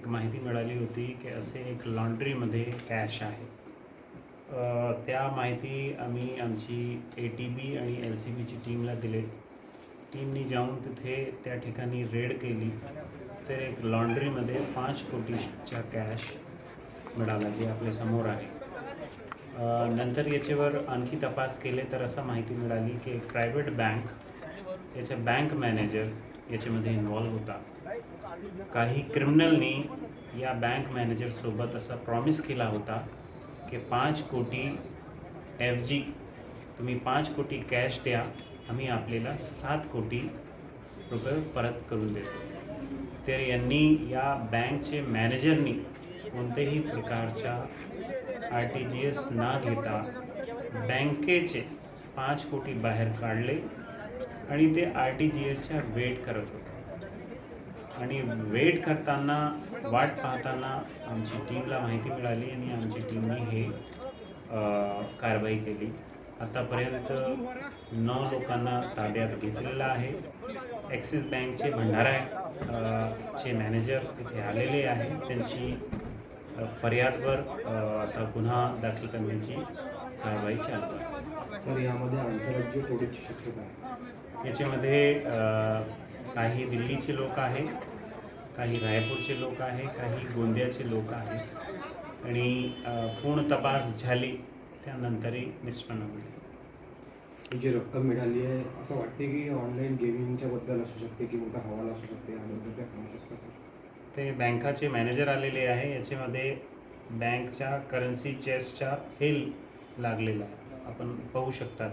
एक माहिती मिळाली होती की असे एक लॉन्ड्रीमध्ये कॅश आहे. त्या माहिती आम्ही आमची ए टी बी आणि एल सी बीची टीमला दिले. टीमनी जाऊन तिथे त्या ठिकाणी रेड केली. तर एक लॉन्ड्रीमध्ये पाच कोटीच्या कॅश मिळाला जे आपल्यासमोर आहे. नंतर याच्यावर आणखी तपास केले तर असं माहिती मिळाली की एक प्रायव्हेट बँक याच्या बँक मॅनेजर याच्यामध्ये इन्व्हॉल्व होता. काही क्रिमिनलनी या बँक मॅनेजरसोबत असा प्रॉमिस केला होता की पाच कोटी एफ जी तुम्ही पाच कोटी कॅश द्या आम्ही आपल्याला सात कोटी रुपये परत करून देतो. तर यांनी या बँकचे मॅनेजरनी कोणत्याही प्रकारच्या आर टी जी एस न घेता बँकेचे पाच कोटी बाहेर काढले आणि ते आर टी जी एसच्या वेट करत होते. आणि वेट करताना वाट पाहताना आमची टीमला माहिती मिळाली आणि आमची टीमने हे कारवाई केली. आतापर्यंत नऊ लोकांना ताब्यात घेतलेलं आहे. ॲक्सिस बँकचे भंडारा चे मॅनेजर तिथे आलेले आहे. त्यांची फर्यादवर आता गुन्हा दाखल करण्याची कारवाई चालू आहे. सर यामध्ये आंतरराज्यीय कोडीची शक्यता याच्यामध्ये काही दिल्लीचे लोक आहे काही रायपूरचे लोक आहे काही गोंदियाचे लोक आहे. आणि पूर्ण तपास झाली त्यानंतरही निष्पन्न होईल. जी रक्कम मिळाली आहे. असं वाटते की ऑनलाईन गेमिंगच्या बद्दल असू शकते की मोठा हवाला असू शकते याबद्दल काय सांगू शकता ते बँकाचे मॅनेजर आलेले आहे. याच्यामध्ये बँकच्या करन्सी चेसच्या हे लागलेलं आहे. आपण पाहू शकतात.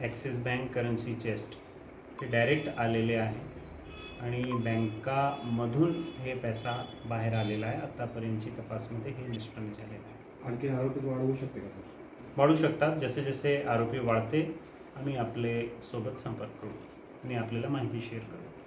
ॲक्सिस बँक करन्सी चेस्ट ते डायरेक्ट आलेले आहे. आणि बँकामधून हे पैसा बाहेर आलेला आहे. आत्तापर्यंतची तपासमध्ये हे निष्पन्न झालेलं आहे. आणखी आरोपी वाढवू शकते का सर? वाढू शकतात. जसे जसे आरोपी वाढते आम्ही आपले सोबत संपर्क करू आणि आपल्याला माहिती शेअर करू.